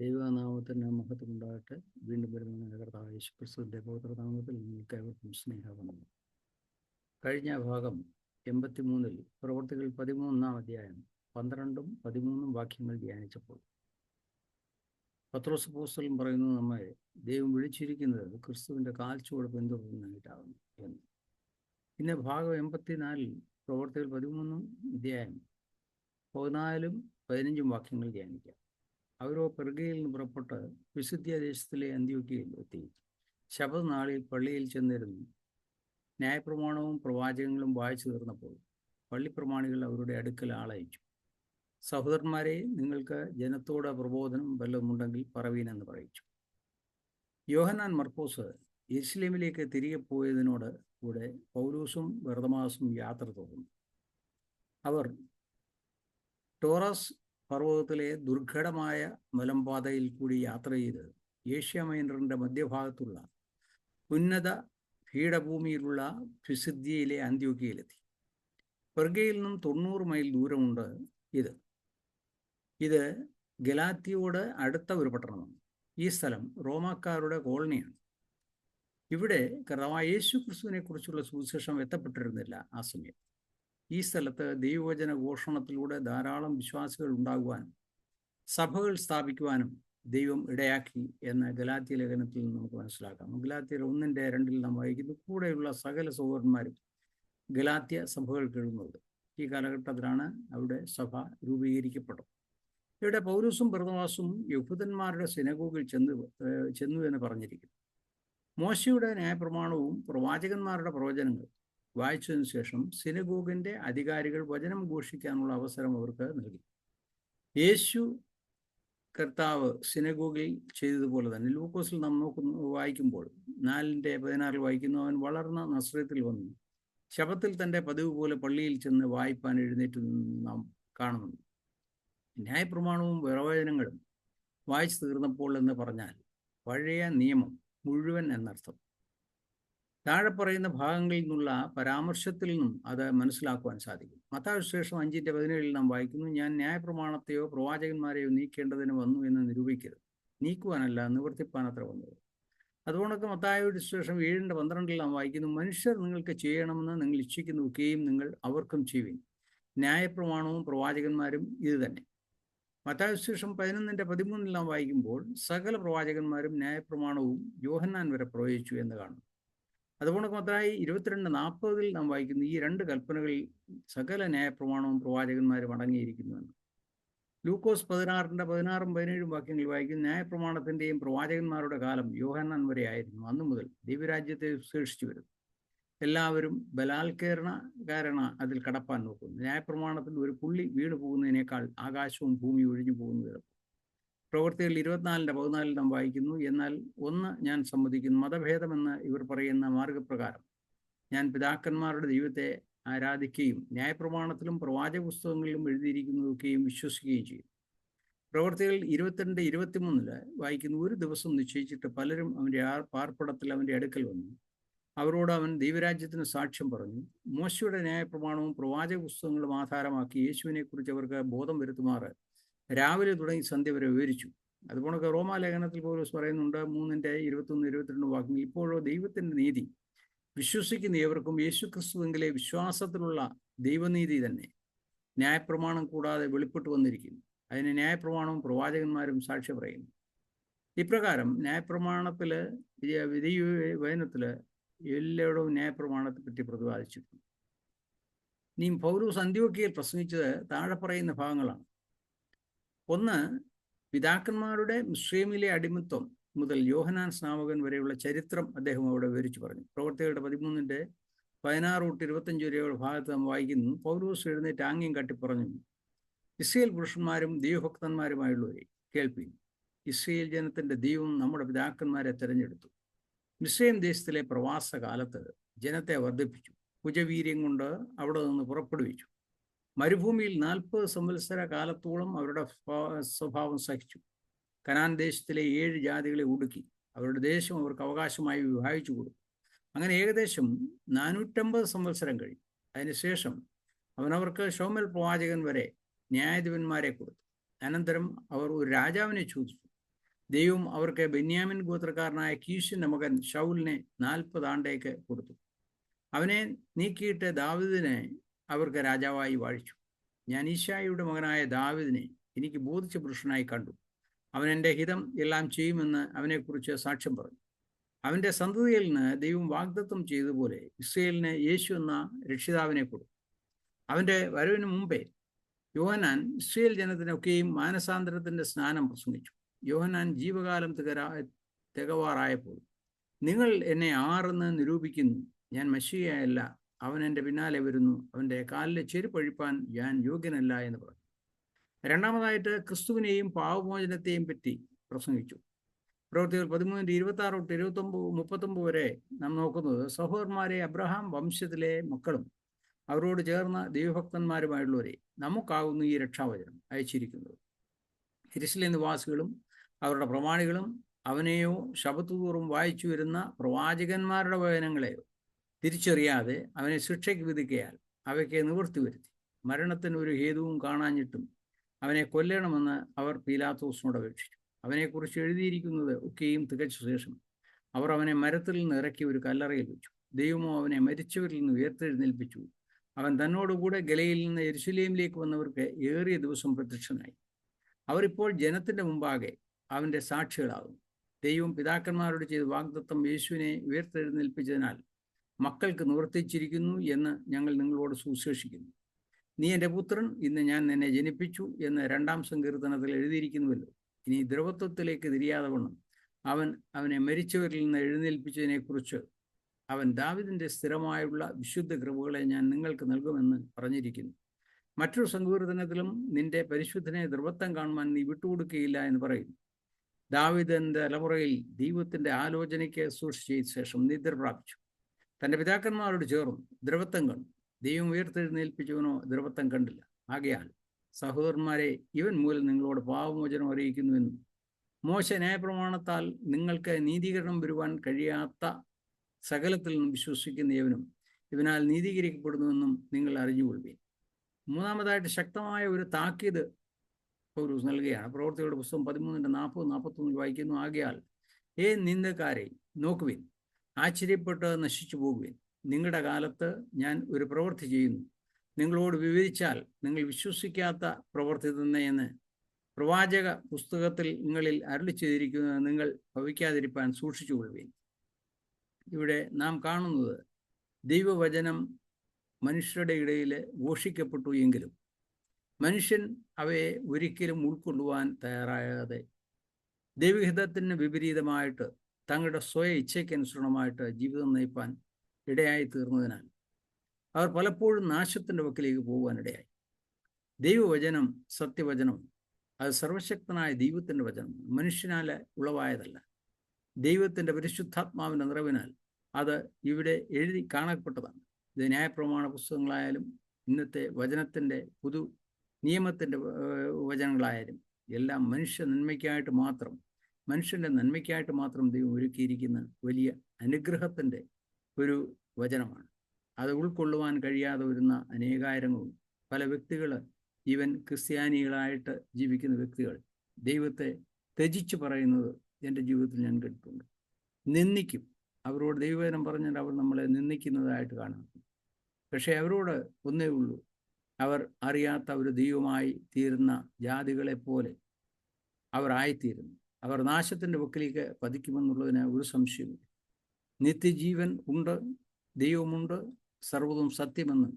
ദൈവനാമത്തിന് മഹത്വം ഉണ്ടാകട്ടെ വീണ്ടും വരുന്ന കർത്താവ് യേശുക്രിസ്തുവിന്റെ പൗത്രനാമത്തിൽ നിങ്ങൾക്ക് ഏവർക്കും സ്നേഹവന്ദനം. കഴിഞ്ഞ ഭാഗം എൺപത്തിമൂന്നിൽ പ്രവർത്തികൾ പതിമൂന്നാം അധ്യായം പന്ത്രണ്ടും പതിമൂന്നും വാക്യങ്ങൾ ധ്യാനിച്ചപ്പോൾ പത്രോസ് പോസ്റ്റലും പറയുന്നത് നമ്മെ ദൈവം വിളിച്ചിരിക്കുന്നത് ക്രിസ്തുവിന്റെ കാൽച്ചുവട് പിന്തുടരുന്നതായിട്ടാകുന്നു എന്ന്. പിന്നെ ഭാഗം എൺപത്തിനാലിൽ പ്രവർത്തികൾ പതിമൂന്നും അധ്യായം പതിനാലും പതിനഞ്ചും വാക്യങ്ങൾ ധ്യാനിക്കാം. അവരോ പെർഗയിൽ നിന്ന് പുറപ്പെട്ട് വിശുദ്ധ്യ ദേശത്തിലെ അന്ത്യോക്കിയിൽ എത്തി ശബദനാളിൽ പള്ളിയിൽ ചെന്നിരുന്നു. ന്യായപ്രമാണവും പ്രവാചകങ്ങളും വായിച്ചു തീർന്നപ്പോൾ പള്ളിപ്രമാണികൾ അവരുടെ അടുക്കൽ ആളയച്ചു. സഹോദരന്മാരെ നിങ്ങൾക്ക് ജനത്തോട് പ്രബോധനം വല്ലതുമുണ്ടെങ്കിൽ പറവീനെന്ന് പറയിച്ചു. യോഹനാൻ മർക്കോസ് യെരുസലേമിലേക്ക് തിരികെ പോയതിനോട് കൂടെ പൗലൂസും വെർദമാസും യാത്ര തുടർന്നു. അവർ ടോറസ് പർവതത്തിലെ ദുർഘടമായ മലമ്പാതയിൽ കൂടി യാത്ര ചെയ്ത് ഏഷ്യ മൈനറിന്റെ മധ്യഭാഗത്തുള്ള ഉന്നത പീഠഭൂമിയിലുള്ള ഫിസിദ്യയിലെ അന്ത്യോക്കിയയിലെത്തി പെർഗയിൽ നിന്നും തൊണ്ണൂറ് മൈൽ ദൂരമുണ്ട് ഇത്. ഇത് ഗലാത്തിയോട് അടുത്ത ഒരു പട്ടണമാണ്. ഈ സ്ഥലം റോമാക്കാരുടെ കോളനിയാണ്. ഇവിടെ കർത്താവായ യേശു ക്രിസ്തുവിനെ കുറിച്ചുള്ള സുവിശേഷം എത്തപ്പെട്ടിരുന്നില്ല ആ സമയം. ഈ സ്ഥലത്ത് ദൈവവചന ഘോഷണത്തിലൂടെ ധാരാളം വിശ്വാസികൾ ഉണ്ടാകുവാനും സഭകൾ സ്ഥാപിക്കുവാനും ദൈവം ഇടയാക്കി എന്ന് ഗലാത്തിയ ലേഖനത്തിൽ നിന്ന് നമുക്ക് മനസ്സിലാക്കാം. ഗലാത്തിയ ഒന്നിന്റെ രണ്ടിൽ നാം വായിക്കുന്നു. കൂടെയുള്ള സകല സഹോദരന്മാരും ഗലാത്തിയ സഭകൾക്ക് എഴുതുന്നത് ഈ കാലഘട്ടത്തിലാണ് അവിടെ സഭ രൂപീകരിക്കപ്പെട്ടത്. ഇവിടെ പൗരൂസും പ്രതവാസും യഹൂദന്മാരുടെ സിനഗോഗിൽ ചെന്ന് ചെന്നു എന്ന് പറഞ്ഞിരിക്കുന്നു. മോശയുടെ ന്യായപ്രമാണവും പ്രവാചകന്മാരുടെ പ്രവചനങ്ങൾ വായിച്ചതിനു ശേഷം സിനഗോഗിന്റെ അധികാരികൾ വചനം ഘോഷിക്കാനുള്ള അവസരം അവർക്ക് നൽകി. യേശു കർത്താവ് സിനഗോഗിൽ ചെയ്തതുപോലെ തന്നെ ലൂക്കോസിൽ നാം നോക്കുന്നു വായിക്കുമ്പോൾ നാലിന്റെ പതിനാറിൽ വായിക്കുന്നു അവൻ വളർന്ന നസ്രത്തിൽ വന്നു. ശബത്തിൽ തന്റെ പതിവ് പോലെ പള്ളിയിൽ ചെന്ന് വായിപ്പാൻ എഴുന്നേറ്റ് നാം കാണുന്നുണ്ട്. ന്യായപ്രമാണവും വിറവചനങ്ങളും വായിച്ചു തീർന്നപ്പോൾ എന്ന് പറഞ്ഞാൽ പഴയ നിയമം മുഴുവൻ എന്നർത്ഥം. താഴെ പറയുന്ന ഭാഗങ്ങളിൽ നിന്നുള്ള പരാമർശത്തിൽ നിന്നും അത് മനസ്സിലാക്കുവാൻ സാധിക്കും. മത്താവിശേഷം അഞ്ചിന്റെ പതിനേഴിൽ നാം വായിക്കുന്നു ഞാൻ ന്യായപ്രമാണത്തെയോ പ്രവാചകന്മാരെയോ നീക്കേണ്ടതിന് വന്നു എന്ന് നിരൂപിക്കരുത്. നീക്കുവാനല്ല നിവർത്തിപ്പാൻ അത്ര വന്നത്. അതുകൊണ്ടൊക്കെ മത്തായുടെ ശേഷം ഏഴിന്റെ പന്ത്രണ്ടിൽ നാം വായിക്കുന്നു മനുഷ്യർ നിങ്ങൾക്ക് ചെയ്യണമെന്ന് നിങ്ങൾ ഇച്ഛിക്കുന്നതൊക്കെയും നിങ്ങൾ അവർക്കും ചെയ്യുവിൻ. ന്യായപ്രമാണവും പ്രവാചകന്മാരും ഇത് തന്നെ. മത്താവിശേഷം പതിനൊന്നിന്റെ പതിമൂന്നിൽ നാം വായിക്കുമ്പോൾ സകല പ്രവാചകന്മാരും ന്യായപ്രമാണവും യോഹന്നാൻ വരെ പ്രവചിച്ചു എന്ന് കാണും അതുകൊണ്ട് മാത്രമായി ഇരുപത്തിരണ്ട് നാൽപ്പതിൽ നാം വായിക്കുന്നു ഈ രണ്ട് കൽപ്പനകളിൽ സകല ന്യായപ്രമാണവും പ്രവാചകന്മാരും അടങ്ങിയിരിക്കുന്നുവെന്ന് ലൂക്കോസ് പതിനാറിന്റെ പതിനാറും പതിനേഴും വാക്യങ്ങൾ വായിക്കും ന്യായപ്രമാണത്തിന്റെയും പ്രവാചകന്മാരുടെ കാലം യോഹന്നാൻ വരെ ആയിരുന്നു. അന്നു മുതൽ ദിവ്യരാജ്യത്തെ ശേഷിച്ചു വരുന്നു. എല്ലാവരും ബലാത്കരണകാരണ അതിൽ കടപ്പാൻ നോക്കുന്നു. ന്യായപ്രമാണത്തിൽ ഒരു പുള്ളി വീണു പോകുന്നതിനേക്കാൾ ആകാശവും ഭൂമിയും ഒഴിഞ്ഞു പോകുന്നത് പ്രവൃത്തികൾ ഇരുപത്തിനാലിന്റെ പതിനാലിൽ നാം വായിക്കുന്നു. എന്നാൽ ഒന്ന് ഞാൻ സമ്മതിക്കുന്നു. മതഭേദമെന്ന് ഇവർ പറയുന്ന മാർഗപ്രകാരം ഞാൻ പിതാക്കന്മാരുടെ ദൈവത്തെ ആരാധിക്കുകയും ന്യായപ്രമാണത്തിലും പ്രവാചക പുസ്തകങ്ങളിലും എഴുതിയിരിക്കുന്നതൊക്കെയും വിശ്വസിക്കുകയും ചെയ്യും. പ്രവർത്തികൾ ഇരുപത്തിരണ്ട് ഇരുപത്തിമൂന്നിൽ വായിക്കുന്നു ഒരു ദിവസം നിശ്ചയിച്ചിട്ട് പലരും അവന്റെ ആ പാർപ്പിടത്തിൽ അവന്റെ അടുക്കൽ വന്നു. അവരോട് അവൻ ദൈവരാജ്യത്തിന് സാക്ഷ്യം പറഞ്ഞു. മോശയുടെ ന്യായപ്രമാണവും പ്രവാചക പുസ്തകങ്ങളും ആധാരമാക്കി യേശുവിനെക്കുറിച്ച് അവർക്ക് ബോധം വരുത്തുമാറ് രാവിലെ തുടങ്ങി സന്ധ്യ വരെ വിവരിച്ചു. അതുപോലെ റോമാലേഖനത്തിൽ പോലും പറയുന്നുണ്ട് മൂന്നിന്റെ ഇരുപത്തൊന്ന് ഇരുപത്തിരണ്ട് വാക്യങ്ങൾ. ഇപ്പോഴോ ദൈവത്തിന്റെ നീതി വിശ്വസിക്കുന്ന ഏവർക്കും യേശുക്രിസ്തുവെങ്കിലെ വിശ്വാസത്തിലുള്ള ദൈവനീതി തന്നെ. ന്യായപ്രമാണം കൂടാതെ വെളിപ്പെട്ടു വന്നിരിക്കുന്നു. അതിന് ന്യായപ്രമാണവും പ്രവാചകന്മാരും സാക്ഷ്യ പറയുന്നു. ഇപ്രകാരം ന്യായപ്രമാണത്തിൽ വിധി വചനത്തിൽ എല്ലായിടവും ന്യായപ്രമാണത്തെ പറ്റി പ്രതിപാദിച്ചിട്ടുണ്ട്. ഇനിയും പൗരൂസ് അന്ത്യോക്കിയയിൽ പ്രസംഗിച്ചത് താഴെ പറയുന്ന ഭാഗങ്ങളാണ്. ഒന്ന് പിതാക്കന്മാരുടെ മുസ്ലിമിലെ അടിമത്വം മുതൽ യോഹനാൻ സ്നാമകൻ വരെയുള്ള ചരിത്രം അദ്ദേഹം അവിടെ വിവരിച്ചു പറഞ്ഞു. പ്രവർത്തകരുടെ പതിമൂന്നിന്റെ പതിനാറ് തൊട്ട് ഇരുപത്തഞ്ച് വരെയുള്ള ഭാഗത്ത് നാം വായിക്കുന്നു. പൗരൂസ് എഴുന്നേറ്റ് ആംഗ്യം കാട്ടി പറഞ്ഞു ഇസ്രയേൽ പുരുഷന്മാരും ദൈവഭക്തന്മാരുമായുള്ളവരെ കേൾപ്പി ഇസ്രയേൽ ജനത്തിന്റെ ദൈവം നമ്മുടെ പിതാക്കന്മാരെ തിരഞ്ഞെടുത്തു. മിസ്രൈം ദേശത്തിലെ പ്രവാസ കാലത്ത് ജനത്തെ വർദ്ധിപ്പിച്ചു. കുജവീര്യം കൊണ്ട് അവിടെ നിന്ന് പുറപ്പെടുവിച്ചു. മരുഭൂമിയിൽ നാൽപ്പത് സംവത്സര കാലത്തോളം അവരുടെ സ്വഭാവം സഹിച്ചു. കനാൻ ദേശത്തിലെ ഏഴ് ജാതികളെ ഒടുക്കി. അവരുടെ ദേശം അവർക്ക് അവകാശമായി വിഭാഗിച്ചു കൊടുത്തു. അങ്ങനെ ഏകദേശം നാനൂറ്റമ്പത് സംവത്സരം കഴിഞ്ഞു. അതിനുശേഷം അവനവർക്ക് ഷോമൽ പ്രവാചകൻ വരെ ന്യായാധിപന്മാരെ കൊടുത്തു. അനന്തരം അവർ ഒരു രാജാവിനെ ചോദിച്ചു. ദൈവം അവർക്ക് ബെന്യാമിൻ ഗോത്രക്കാരനായ കീഷിന്റെ മകൻ ഷൗലിനെ നാൽപ്പത് ആണ്ടേക്ക് കൊടുത്തു. അവനെ നീക്കിയിട്ട് ദാവിദിനെ അവർക്ക് രാജാവായി വാഴിച്ചു. ഞാൻ ഈശായിയുടെ മകനായ ദാവിദിനെ എനിക്ക് ബോധിച്ച പുരുഷനായി കണ്ടു. അവൻ എന്റെ ഹിതം എല്ലാം ചെയ്യുമെന്ന് അവനെക്കുറിച്ച് സാക്ഷ്യം പറഞ്ഞു. അവന്റെ സന്തതിയിൽ നിന്ന് ദൈവം വാഗ്ദത്വം ചെയ്തതുപോലെ ഇസ്രയേലിന് യേശു എന്ന രക്ഷിതാവിനെ കൊടുത്തു. അവന്റെ വരവിന് മുമ്പേ യോഹനാൻ ഇസ്രയേൽ ജനത്തിനൊക്കെയും മാനസാന്തരത്തിന്റെ സ്നാനം പ്രസംഗിച്ചു. യോഹനാൻ ജീവകാലം തികരാ തികവാറായപ്പോൾ നിങ്ങൾ എന്നെ ആറെന്ന് നിരൂപിക്കുന്നു. ഞാൻ മഷിയയല്ല അവൻ എന്റെ പിന്നാലെ വരുന്നു. അവന്റെ കാലിലെ ചെരുപ്പഴിപ്പാൻ ഞാൻ യോഗ്യനല്ല എന്ന് പറഞ്ഞു. രണ്ടാമതായിട്ട് ക്രിസ്തുവിനെയും പാവമോചനത്തെയും പറ്റി പ്രസംഗിച്ചു. പ്രവൃത്തികൾ പതിമൂന്നിന്റെ ഇരുപത്തി ആറ് തൊട്ട് ഇരുപത്തൊമ്പത് മുപ്പത്തൊമ്പത് വരെ നാം നോക്കുന്നത് സഹോദരന്മാരെ അബ്രഹാം വംശത്തിലെ മക്കളും അവരോട് ചേർന്ന ദൈവഭക്തന്മാരുമായുള്ളവരെ നമുക്കാകുന്നു ഈ രക്ഷാവചനം അയച്ചിരിക്കുന്നത്. ഹിരിശിലെ നിവാസികളും അവരുടെ പ്രമാണികളും അവനെയോ ശബത്തുതോറും വായിച്ചു വരുന്ന പ്രവാചകന്മാരുടെ വചനങ്ങളെയോ തിരിച്ചറിയാതെ അവനെ ശിക്ഷയ്ക്ക് വിധിക്കയാൽ അവയ്ക്ക് നിവൃത്തി വരുത്തി. മരണത്തിന് ഒരു ഹേതുവും കാണാഞ്ഞിട്ടും അവനെ കൊല്ലണമെന്ന് അവർ പീലാത്തോസിനോട് അപേക്ഷിച്ചു. അവനെക്കുറിച്ച് എഴുതിയിരിക്കുന്നത് ഒക്കെയും തികച്ച ശേഷം അവർ അവനെ മരത്തിൽ നിന്ന് ഇറക്കി ഒരു കല്ലറയിൽ വെച്ചു. ദൈവമോ അവനെ മരിച്ചവരിൽ നിന്ന് ഉയർത്തെഴുന്നേൽപ്പിച്ചു. അവൻ തന്നോടുകൂടെ ഗലയിൽ നിന്ന് എരുസലേമിലേക്ക് വന്നവർക്ക് ഏറിയ ദിവസം പ്രത്യക്ഷനായി. അവരിപ്പോൾ ജനത്തിന്റെ മുമ്പാകെ അവന്റെ സാക്ഷികളാകും ദൈവം പിതാക്കന്മാരോട് ചെയ്ത് വാഗ്ദത്തം യേശുവിനെ ഉയർത്തെഴുന്നേൽപ്പിച്ചതിനാൽ മക്കൾക്ക് നിവർത്തിച്ചിരിക്കുന്നു എന്ന് ഞങ്ങൾ നിങ്ങളോട് സുശേഷിക്കുന്നു നീ എന്റെ പുത്രൻ ഇന്ന് ഞാൻ നിന്നെ ജനിപ്പിച്ചു എന്ന് രണ്ടാം സങ്കീർത്തനത്തിൽ എഴുതിയിരിക്കുന്നുവല്ലോ. ഇനി ദ്രവത്വത്തിലേക്ക് തിരിയാതെ വണ്ണം. അവൻ അവനെ മരിച്ചവരിൽ നിന്ന് എഴുന്നേൽപ്പിച്ചതിനെക്കുറിച്ച് അവൻ ദാവിദിന്റെ സ്ഥിരമായുള്ള വിശുദ്ധ കൃപകളെ ഞാൻ നിങ്ങൾക്ക് നൽകുമെന്ന് പറഞ്ഞിരിക്കുന്നു. മറ്റൊരു സങ്കീർത്തനത്തിലും നിന്റെ പരിശുദ്ധനെ ദ്രവത്വം കാണുവാൻ നീ വിട്ടുകൊടുക്കുകയില്ല എന്ന് പറയുന്നു. ദാവിദന്റെ തലമുറയിൽ ദൈവത്തിന്റെ ആലോചനയ്ക്ക് സൂക്ഷിച്ച ശേഷം നിദ്ര പ്രാപിച്ചു തന്റെ പിതാക്കന്മാരോട് ചേർന്നു. ദ്രവത്വം കണ്ടു. ദൈവം ഉയർത്തെഴുന്നേൽപ്പിച്ചവനോ ദ്രവത്വം കണ്ടില്ല. ആകയാൽ സഹോദരന്മാരെ ഇവൻ മൂലം നിങ്ങളോട് പാവമോചനം അറിയിക്കുന്നുവെന്നും മോശ ന്യായപ്രമാണത്താൽ നിങ്ങൾക്ക് നീതീകരണം വരുവാൻ കഴിയാത്ത സകലത്തിൽ നിന്നും വിശ്വസിക്കുന്ന ഇവനും ഇവനാൽ നീതീകരിക്കപ്പെടുന്നുവെന്നും നിങ്ങൾ അറിഞ്ഞുകൊള്ളുകയും മൂന്നാമതായിട്ട് ശക്തമായ ഒരു താക്കീത് പൗരൂസ് നൽകുകയാണ്. പ്രവർത്തികളുടെ പുസ്തകം പതിമൂന്നിന്റെ നാൽപ്പത് നാൽപ്പത്തൊന്നിൽ വായിക്കുന്നു. ആകയാൽ ഏ നിന്ദക്കാരെ നോക്കുവിൻ. ആശ്ചര്യപ്പെട്ട് നശിച്ചു പോകുവിൻ. നിങ്ങളുടെ കാലത്ത് ഞാൻ ഒരു പ്രവൃത്തി ചെയ്യുന്നു. നിങ്ങളോട് വിവരിച്ചാൽ നിങ്ങൾ വിശ്വസിക്കാത്ത പ്രവൃത്തി തന്നെയെന്ന് പ്രവാചക പുസ്തകത്തിൽ നിങ്ങളിൽ അരളി ചെയ്തിരിക്കുന്നത് നിങ്ങൾ ഭവിക്കാതിരിക്കാൻ സൂക്ഷിച്ചുകൊള്ളുകയും ഇവിടെ നാം കാണുന്നത് ദൈവവചനം മനുഷ്യരുടെ ഇടയിൽ ഘോഷിക്കപ്പെട്ടു എങ്കിലും മനുഷ്യൻ അവയെ ഒരിക്കലും ഉൾക്കൊള്ളുവാൻ തയ്യാറാകാതെ ദൈവഹിതത്തിന് വിപരീതമായിട്ട് തങ്ങളുടെ സ്വയ ഇച്ഛയ്ക്കനുസരണമായിട്ട് ജീവിതം നയിപ്പാൻ ഇടയായി തീർന്നതിനാൽ അവർ പലപ്പോഴും നാശത്തിന്റെ വക്കിലേക്ക് പോകുവാൻ ഇടയായി. ദൈവവചനം സത്യവചനം അത് സർവശക്തനായ ദൈവത്തിന്റെ വചനം മനുഷ്യനാൽ ഉളവായതല്ല. ദൈവത്തിന്റെ പരിശുദ്ധാത്മാവിന്റെ നിറവിനാൽ അത് ഇവിടെ എഴുതി കാണപ്പെട്ടതാണ്. ഇത് ന്യായപ്രമാണ പുസ്തകങ്ങളായാലും ഇന്നത്തെ വചനത്തിന്റെ പുതു നിയമത്തിന്റെ വചനങ്ങളായാലും എല്ലാം മനുഷ്യ നന്മയ്ക്കായിട്ട് മാത്രം മനുഷ്യന്റെ നന്മയ്ക്കായിട്ട് മാത്രം ദൈവം ഒരുക്കിയിരിക്കുന്ന വലിയ അനുഗ്രഹത്തിന്റെ ഒരു വചനമാണ്. അത് ഉൾക്കൊള്ളുവാൻ കഴിയാതെ വരുന്ന അനേകായിരങ്ങളും പല വ്യക്തികൾ ഈവൻ ക്രിസ്ത്യാനികളായിട്ട് ജീവിക്കുന്ന വ്യക്തികൾ ദൈവത്തെ ത്യജിച്ച് പറയുന്നത് എന്റെ ജീവിതത്തിൽ ഞാൻ കേട്ടിട്ടുണ്ട്. നിന്ദിക്കും. അവരോട് ദൈവവചനം പറഞ്ഞാൽ അവർ നമ്മളെ നിന്ദിക്കുന്നതായിട്ട് കാണുന്നു പക്ഷേ അവരോട് ഒന്നേ ഉള്ളൂ. അവർ അറിയാത്ത ഒരു ദൈവമായി തീരുന്ന ജാതികളെ പോലെ അവർ ആയിത്തീരുന്നു. അവർ നാശത്തിന്റെ വക്കിലേക്ക് പതിക്കുമെന്നുള്ളതിന് ഒരു സംശയമില്ല നിത്യജീവൻ ഉണ്ട് ദൈവമുണ്ട് സർവതും സത്യമെന്ന്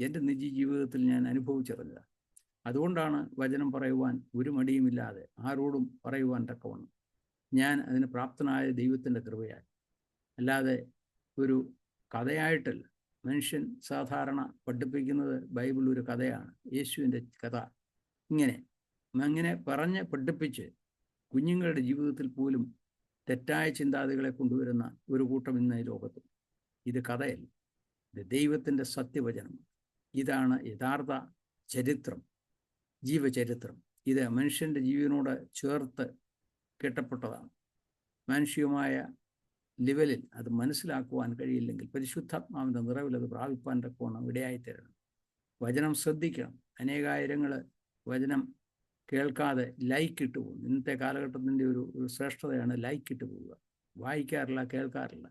എന്റെ നിജ ജീവിതത്തിൽ ഞാൻ അനുഭവിച്ചറിഞ്ഞത് അതുകൊണ്ടാണ് വചനം പറയുവാൻ ഒരു മടിയുമില്ലാതെ ആരോടും പറയുവാൻ തക്കവണ്ണം. ഞാൻ അതിന് പ്രാപ്തനായ ദൈവത്തിന്റെ കൃപയാൽ. അല്ലാതെ ഒരു കഥയായിട്ടല്ല. മനുഷ്യൻ സാധാരണ പഠിപ്പിക്കുന്നത് ബൈബിൾ ഒരു കഥയാണ്. യേശുവിന്റെ കഥ. ഇങ്ങനെ അങ്ങനെ പറഞ്ഞ് പഠിപ്പിച്ച് കുഞ്ഞുങ്ങളുടെ ജീവിതത്തിൽ പോലും തെറ്റായ ചിന്താഗതികളെ കൊണ്ടുവരുന്ന ഒരു കൂട്ടം ഇന്ന് ഈ ലോകത്ത്. ഇത് കഥയല്ല. ഇത് ദൈവത്തിന്റെ സത്യവചനം. ഇതാണ് യഥാർത്ഥ ചരിത്രം. ജീവചരിത്രം. ഇത് മനുഷ്യന്റെ ജീവനോട് ചേർത്ത് കെട്ടപ്പെട്ടതാണ്. മാനുഷികമായ ലെവലിൽ അത് മനസ്സിലാക്കുവാൻ കഴിയില്ലെങ്കിൽ പരിശുദ്ധാത്മാവിന്റെ നിറവിൽ അത് പ്രാപിപ്പാൻ തക്കവണ്ണം ഇടയായിത്തരണം. വചനം ശ്രദ്ധിക്കണം. അനേകായിരങ്ങൾ വചനം കേൾക്കാതെ ലൈക്ക് ഇട്ട് പോകുന്നു. ഇന്നത്തെ കാലഘട്ടത്തിന്റെ ഒരു ഒരു ശ്രേഷ്ഠതയാണ് ലൈക്ക് ഇട്ട് പോവുക വായിക്കാറില്ല കേൾക്കാറില്ല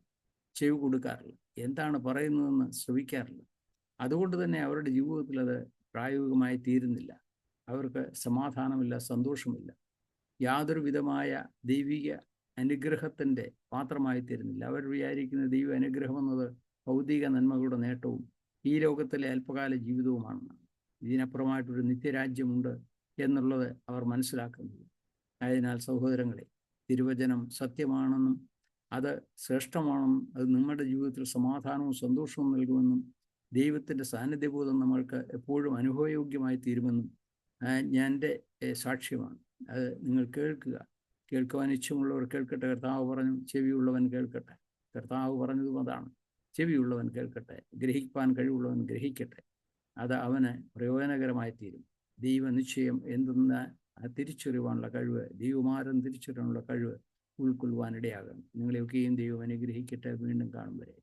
ചെവി കൊടുക്കാറില്ല എന്താണ് പറയുന്നതെന്ന് ശ്രവിക്കാറില്ല. അതുകൊണ്ട് തന്നെ അവരുടെ ജീവിതത്തിൽ അത് പ്രായോഗികമായി തീരുന്നില്ല. അവർക്ക് സമാധാനമില്ല സന്തോഷമില്ല. യാതൊരു വിധമായ ദൈവിക അനുഗ്രഹത്തിന്റെ പാത്രമായി തീരുന്നില്ല. അവർ വിചാരിക്കുന്ന ദൈവ അനുഗ്രഹം എന്നത് ഭൗതിക നന്മകളുടെ നേട്ടവും ഈ ലോകത്തിലെ അല്പകാല ജീവിതവുമാണെന്നാണ്. ഇതിനപ്പുറമായിട്ടൊരു നിത്യരാജ്യമുണ്ട്. എന്നുള്ളത് അവർ മനസ്സിലാക്കുന്നത് ആയതിനാൽ സഹോദരങ്ങളെ തിരുവചനം സത്യമാണെന്നും അത് ശ്രേഷ്ഠമാണെന്നും അത് നമ്മുടെ ജീവിതത്തിൽ സമാധാനവും സന്തോഷവും നൽകുമെന്നും ദൈവത്തിന്റെ സാന്നിധ്യബോധം നമ്മൾക്ക് എപ്പോഴും അനുഭവയോഗ്യമായി തീരുമെന്നും ഞാൻ എന്റെ സാക്ഷ്യമാണ്. അത് നിങ്ങൾ കേൾക്കുക. കേൾക്കുവാൻ ഇച്ഛമുള്ളവർ കേൾക്കട്ടെ. കർത്താവ് പറഞ്ഞു ചെവിയുള്ളവൻ കേൾക്കട്ടെ. കർത്താവ് പറഞ്ഞതും അതാണ്. ചെവിയുള്ളവൻ കേൾക്കട്ടെ. ഗ്രഹിക്കാൻ കഴിവുള്ളവൻ ഗ്രഹിക്കട്ടെ. അത് അവന് പ്രയോജനകരമായി തീരും. ദൈവനിശ്ചയം എന്തെന്ന് തിരിച്ചറിവാനുള്ള കഴിവ് ദൈവമാരം തിരിച്ചറിയാനുള്ള കഴിവ് ഉൾക്കൊള്ളുവാനിടയാകണം. നിങ്ങളെയൊക്കെയും ദൈവം അനുഗ്രഹിക്കട്ടെ. വീണ്ടും കാണും വരെ.